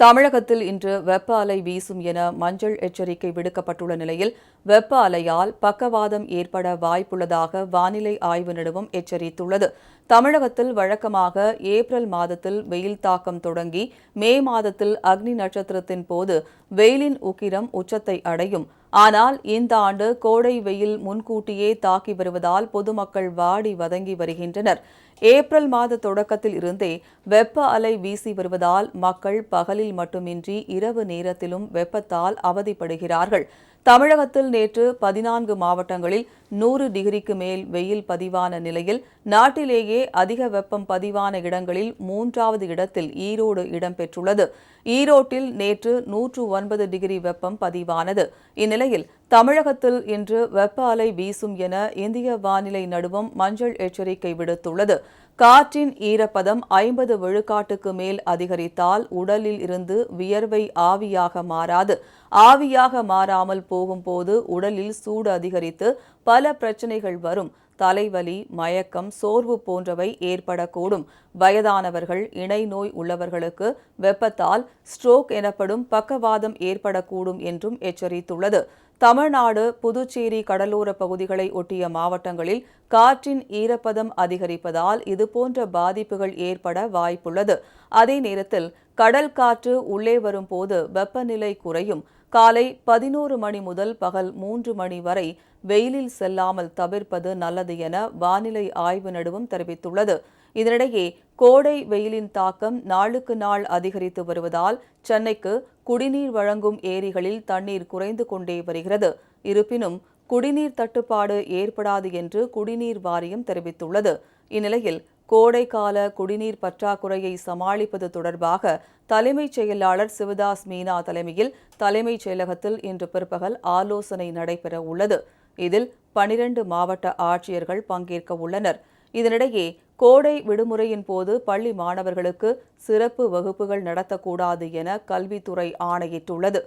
தமிழகத்தில் இன்று வெப்ப அலை வீசும் என மஞ்சள் எச்சரிக்கை விடுக்கப்பட்டுள்ள நிலையில் வெப்ப அலையால் பக்கவாதம் ஏற்பட வாய்ப்புள்ளதாக வானிலை ஆய்வு நிறுவனம் எச்சரித்துள்ளது. தமிழகத்தில் வழக்கமாக ஏப்ரல் மாதத்தில் வெயில் தாக்கம் தொடங்கி மே மாதத்தில் அக்னி நட்சத்திரத்தின் போது வெயிலின் உக்கிரம் உச்சத்தை அடையும். ஆனால் இந்த ஆண்டு கோடை வெயில் முன்கூட்டியே தாக்கி வருவதால் பொதுமக்கள் வாடி வதங்கி வருகின்றனர். ஏப்ரல் மாத தொடக்கத்தில் இருந்தே வெப்ப அலை வீசி வருவதால் மக்கள் பகலில் மட்டுமின்றி இரவு நேரத்திலும் வெப்பத்தால் அவதிப்படுகிறார்கள். தமிழகத்தில் நேற்று பதினான்கு மாவட்டங்களில் நூறு டிகிரிக்கு மேல் வெயில் பதிவான நிலையில் நாட்டிலேயே அதிக வெப்பம் பதிவான இடங்களில் மூன்றாவது இடத்தில் ஈரோடு இடம்பெற்றுள்ளது. ஈரோட்டில் நேற்று நூற்று ஒன்பது டிகிரி வெப்பம் பதிவானது. இந்நிலையில் தமிழகத்தில் இன்று வெப்ப அலை வீசும் என இந்திய வானிலை நடுவம் மஞ்சள் எச்சரிக்கை விடுத்துள்ளது. காற்றின் ஈரப்பதம் ஐம்பது விழுக்காட்டுக்கு மேல் அதிகரித்தால் உடலில் இருந்து வியர்வை ஆவியாக மாறாது. ஆவியாக மாறாமல் போகும்போது உடலில் சூடு அதிகரித்து பல பிரச்சனைகள் வரும். தலைவலி மயக்கம் சோர்வு போன்றவை ஏற்படக்கூடும். வயதானவர்கள் இணை நோய் உள்ளவர்களுக்கு வெப்பத்தால் ஸ்ட்ரோக் எனப்படும் பக்கவாதம் ஏற்படக்கூடும் என்றும் எச்சரித்துள்ளது. தமிழ்நாடு புதுச்சேரி கடலோர பகுதிகளை ஒட்டிய மாவட்டங்களில் காற்றின் ஈரப்பதம் அதிகரிப்பதால் இதுபோன்ற பாதிப்புகள் ஏற்பட வாய்ப்புள்ளது. அதே நேரத்தில் கடல் காற்று உள்ளே வரும்போது வெப்பநிலை குறையும். காலை பதினோரு மணி முதல் பகல் மூன்று மணி வரை வெயிலில் செல்லாமல் தவிர்ப்பது நல்லது என வானிலை ஆய்வு நடுவம் தெரிவித்துள்ளது. இதனிடையே கோடை வெயிலின் தாக்கம் நாளுக்கு நாள் அதிகரித்து வருவதால் சென்னைக்கு குடிநீர் வழங்கும் ஏரிகளில் தண்ணீர் குறைந்து கொண்டே வருகிறது. இருப்பினும் குடிநீர் தட்டுப்பாடு ஏற்படாது என்று குடிநீர் வாரியம் தெரிவித்துள்ளது. இந்நிலையில் கோடைக்கால குடிநீர் பற்றாக்குறையை சமாளிப்பது தொடர்பாக தலைமைச் செயலாளர் சிவதாஸ் மீனா தலைமையில் தலைமைச் செயலகத்தில் இன்று பிற்பகல் ஆலோசனை நடைபெற உள்ளது. இதில் பனிரண்டு மாவட்ட ஆட்சியர்கள் பங்கேற்க உள்ளனர். இதனிடையே கோடை விடுமுறையின் போது பள்ளி மாணவர்களுக்கு சிறப்பு வகுப்புகள் நடத்தக்கூடாது என கல்வித்துறை ஆணையிட்டுள்ளது.